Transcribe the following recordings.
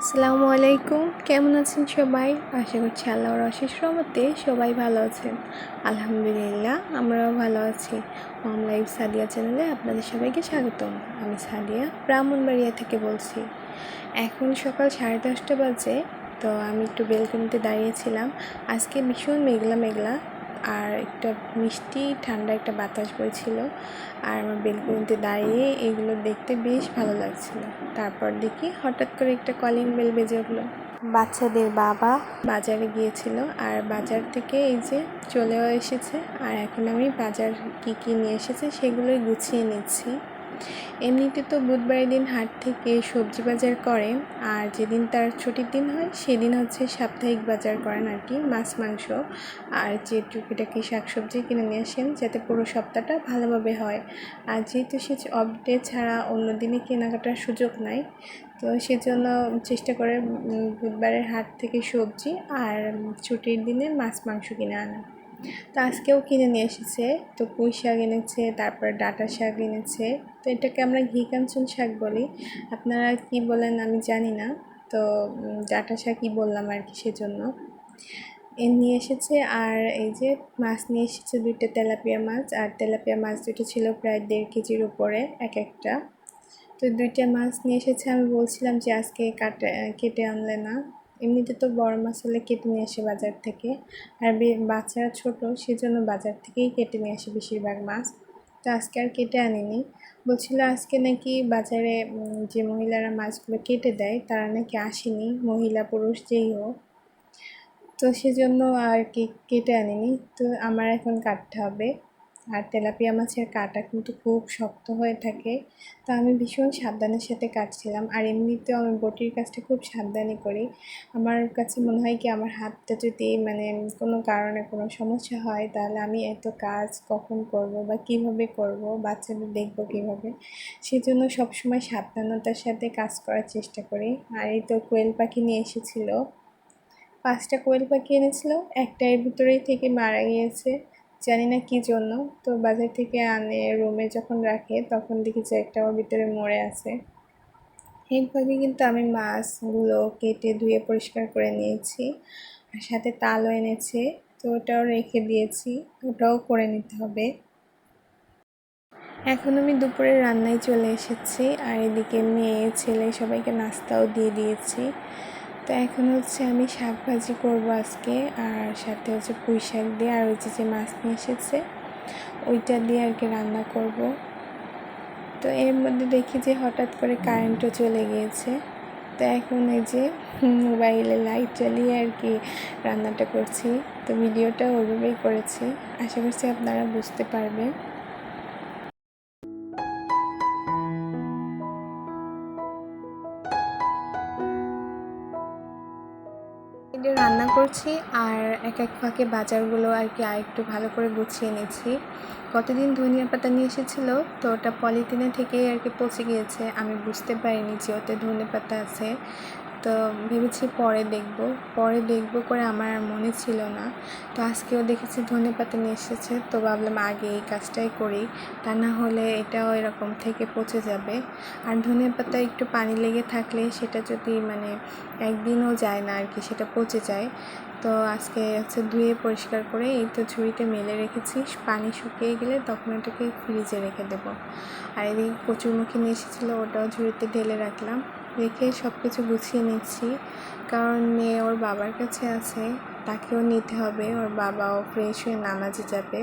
আসসালামু আলাইকুম। কেমন আছেন সবাই? আশা করছি আল্লাহর অশেষ রহমতে সবাই ভালো আছেন। আলহামদুলিল্লাহ, আমরাও ভালো আছি। হোম লাইফ সাদিয়া চ্যানেলে আপনাদের সবাইকে স্বাগতম। আমি সাদিয়া, ব্রাহ্মণবাড়িয়া থেকে বলছি। এখন সকাল সাড়ে দশটা বাজে, তো আমি একটু বেলকনিতে দাঁড়িয়েছিলাম। আজকে ভীষণ মেঘলা মেঘলা আর একটা মিষ্টি ঠান্ডা একটা বাতাস বইছিল। আর আমার বেলকুনিতে দাঁড়িয়ে এগুলো দেখতে বেশ ভালো লাগছিল। তারপর দেখি হঠাৎ করে একটা কলিং বেল বেজে উঠল। বাচ্চাদের বাবা। বাজারে গিয়েছিল আর বাজার থেকে এই যে চলেও এসেছে। আর এখন আমি বাজার কি কি নিয়ে এসেছে সেগুলোই গুছিয়ে নিচ্ছি। এমনিতে তো বুধবারের দিন হাট থেকে সবজি বাজার করেন আর যেদিন তার ছুটির দিন হয়, সেদিন হচ্ছে সাপ্তাহিক বাজার করেন আর কি, মাছ, মাংস। আর যে টুকিটাকি শাকসবজি কিনে নিয়ে আসেন, যাতে পুরো সপ্তাহটা ভালোভাবে হয়। আর যেহেতু সে অফডে ছাড়া অন্য দিনে কেনাকাটার সুযোগ নাই, তো সেজন্য চেষ্টা করে বুধবারের হাট থেকে সবজি আর ছুটির দিনে মাছ, মাংস কিনে আনা। তো আজকেও কিনে নিয়ে এসেছে। তো পুঁই শাক এনেছে, তারপর ডাটা শাক এনেছে। তো এটাকে আমরা ঘি কাঞ্চন শাক বলি। আপনারা কি বলেন আমি জানি না। তো ডাটা শাকই বললাম আর কি সেজন্য। এ নিয়ে এসেছে আর এই যে মাছ নিয়ে এসেছে দুইটা তেলাপিয়া মাছ। আর তেলাপিয়া মাছ দুটো ছিল প্রায় দেড় কেজির উপরে এক একটা। তো দুইটা মাছ নিয়ে এসেছে। আমি বলছিলাম যে আজকে কাটে, কেটে আনলে না। এমনিতে তো বড় মাছ হলে কেটে নিয়ে আসে বাজার থেকে। আর বাচ্চারা ছোট, সেজন্য বাজার থেকেই কেটে নিয়ে আসে বেশিরভাগ মাছ। তো আজকে আর কেটে আনিনি। বলছিল আজকে নাকি বাজারে যে মহিলারা মাছগুলো কেটে দেয়, তারা নাকি আসেনি, মহিলা পুরুষ যেই হোক। তো সেজন্য আর কি কেটে আনিনি। তো আমার এখন কাটতে হবে। আর তেলাপিয়া মাছের কাটা কিন্তু খুব শক্ত হয়ে থাকে। তো আমি ভীষণ সাবধানের সাথে কাটছিলাম। আর এমনিতেও আমি বটির কাজটা খুব সাবধানে করি। আমার কাছে মনে হয় কি, আমার হাতটা যদি মানে কোনো কারণে কোনো সমস্যা হয়, তাহলে আমি এত কাজ কখন করব বা কীভাবে করব, বাচ্চাদের দেখব কীভাবে, সেজন্য সবসময় সাবধানতার সাথে কাজ করার চেষ্টা করি। আর এই তো কোয়েল পাখি নিয়ে এসেছিল। পাঁচটা কোয়েল পাখি এনেছিল একটা এর ভিতরেই থেকে মারা গিয়েছে। জানি না কী জন্য। তো বাজার থেকে আনে রুমে যখন রাখে, তখন দেখি যে একটা ওর ভিতরে মরে আছে। এরপরে কিন্তু আমি মাছগুলো কেটে ধুয়ে পরিষ্কার করে নিয়েছি আর সাথে তালও এনেছে। তো ওটাও রেখে দিয়েছি, ওটাও করে নিতে হবে। এখন আমি দুপুরে রান্নায় চলে এসেছি আর এদিকে মেয়ে, ছেলে সবাইকে নাস্তাও দিয়ে দিয়েছি। তো এখন হচ্ছে আমি শাক ভাজি করব আজকে, আর সাথে হচ্ছে পুঁই শাক দিয়ে, আর ওই যে মাছ নিয়ে এসেছে, ওইটা দিয়ে আর কি রান্না করব। তো এর মধ্যে দেখি যে হঠাৎ করে কারেন্টও চলে গিয়েছে। তো এখন এই যে মোবাইলে লাইট জ্বালিয়ে আর কি রান্নাটা করছি। তো ভিডিওটা ওইভাবেই করেছি। আশা করছি আপনারা বুঝতে পারবেন। করছি আর এক এক ফাঁকে বাজারগুলো আর কি আর একটু ভালো করে গুছিয়ে নিচ্ছি। কতদিন ধনিয়া পাতা নিয়ে এসেছিল? তো ওটা পলিথিনে থেকেই আর কি পচে গিয়েছে। আমি বুঝতে পারিনি যে ওতে ধনে পাতা আছে। তো ভেবেছি পরে দেখব। পরে দেখব করে আমার আর মনে ছিল না। তো আজকেও দেখেছি ধনে পাতা নিয়ে এসেছে। তো ভাবলাম আগে এই কাজটাই করি। তা না হলে এটাও এরকম থেকে পচে যাবে। আর ধনে পাতা একটু পানি লেগে থাকলে সেটা যদি মানে একদিনও যায় না আর কি সেটা পচে যায়। তো আজকে হচ্ছে ধুয়ে পরিষ্কার করে এই তো ঝুড়িতে মেলে রেখেছি। পানি শুকিয়ে গেলে তখন এটাকে ফ্রিজে রেখে দেবো। আর এদিকে কচুরমুখী নিয়ে এসেছিল, ওটাও ঝুড়িতে ঢেলে রাখলাম। রেখে সব কিছু গুছিয়ে নিচ্ছি। কারণ মেয়ে ওর বাবার কাছে আছে, তাকেও নিতে হবে। ওর বাবাও ফ্রেশ হয়ে নামাজে যাবে।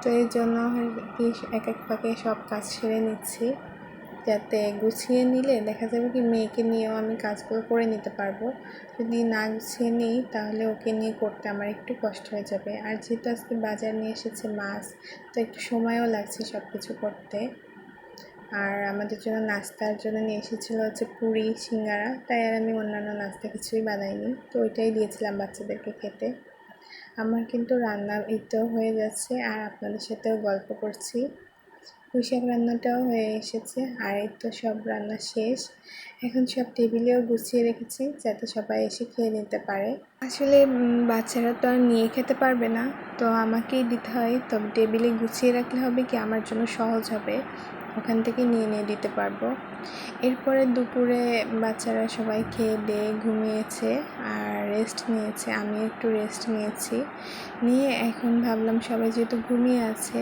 তো এই জন্য এক এক পাকে সব কাজ সেরে নিচ্ছি। যাতে গুছিয়ে নিলে দেখা যাবে কি মেয়েকে নিয়েও আমি কাজগুলো করে নিতে পারব। যদি না গুছিয়ে নিই, তাহলে ওকে নিয়ে করতে আমার একটু কষ্ট হয়ে যাবে। আর যেহেতু আজকে বাজার নিয়ে এসেছে মাছ, তো একটু সময়ও লাগছে সব কিছু করতে। আর আমাদের জন্য নাস্তার জন্য নিয়ে এসেছিল হচ্ছে পুরি, সিঙ্গারা। তাই আর আমি অন্যান্য নাস্তা কিছুই বানাইনি। তো ওইটাই দিয়েছিলাম বাচ্চাদেরকে খেতে। আমার কিন্তু রান্না এইটাও হয়ে যাচ্ছে আর আপনাদের সাথেও গল্প করছি। পুঁইশাক রান্নাটাও হয়ে এসেছে। আর এই তো সব রান্না শেষ। এখন সব টেবিলেও গুছিয়ে রেখেছি যাতে সবাই এসে খেয়ে নিতে পারে। আসলে বাচ্চারা তো আর নিয়ে খেতে পারবে না। তো আমাকেই দিতে হয়। তবে টেবিলে গুছিয়ে রাখলে হবে কি? আমার জন্য সহজ হবে। ওখান থেকে নিয়ে নিয়ে দিতে পারব। এরপরে দুপুরে বাচ্চারা সবাই খেয়ে দিয়ে ঘুমিয়েছে আর রেস্ট নিয়েছে। আমি একটু রেস্ট নিয়েছি। নিয়ে এখন ভাবলাম সবাই যেহেতু ঘুমিয়ে আছে,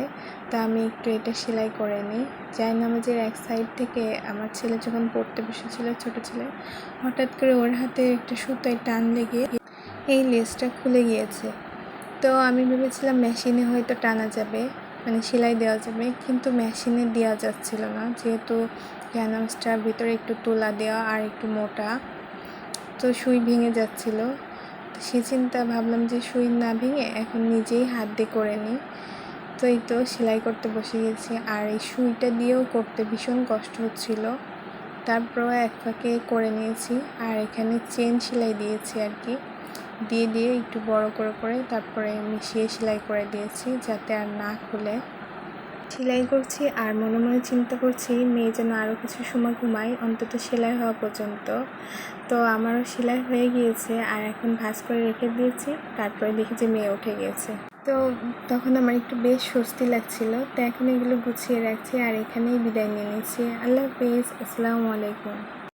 তা আমি একটু এটা সেলাই করে নিই। যাই নামাজের এক সাইড থেকে আমার ছেলে যখন পড়তে বসেছিল, ছোটো ছেলে, হঠাৎ করে ওর হাতে একটা সুতোয় টান লেগে এই লেসটা খুলে গিয়েছে। তো আমি ভেবেছিলাম মেশিনে হয়তো টানা যাবে। মানে সেলাই দেওয়া যাবে, কিন্তু মেশিনে দেওয়া যাচ্ছিল না। যেহেতু ক্যানামসটার ভিতরে একটু তোলা দেওয়া আর একটু মোটা, তো সুই ভেঙে যাচ্ছিল। তো সে চিন্তা ভাবলাম যে সুই না ভেঙে এখন নিজেই হাত দিয়ে করে নিই। তো এই তো সেলাই করতে বসে গেছি। আর এই সুইটা দিয়েও করতে ভীষণ কষ্ট হচ্ছিল। তারপর এক ফাঁকে করে নিয়েছি। আর এখানে চেন সেলাই দিয়েছি আর কি। দিয়ে দিয়ে একটু বড় করে করে তারপরে মিশিয়ে সেলাই করে দিয়েছি যাতে আর না খুলে। সেলাই করছি আর মনে মনে চিন্তা করছি মেয়ে যেন আরও কিছু সময় ঘুমায়, অন্তত সেলাই হওয়া পর্যন্ত। তো আমারও সেলাই হয়ে গিয়েছে আর এখন ভাজ করে রেখে দিয়েছি, তারপরে দেখি যে মেয়ে উঠে গিয়েছে। তো তখন আমার একটু বেশ স্বস্তি লাগছিল, তো এখন এগুলো গুছিয়ে রাখছি আর এখানেই বিদায় নিয়ে নিচ্ছি। আল্লাহ হাফিজ, আসসালামু আলাইকুম।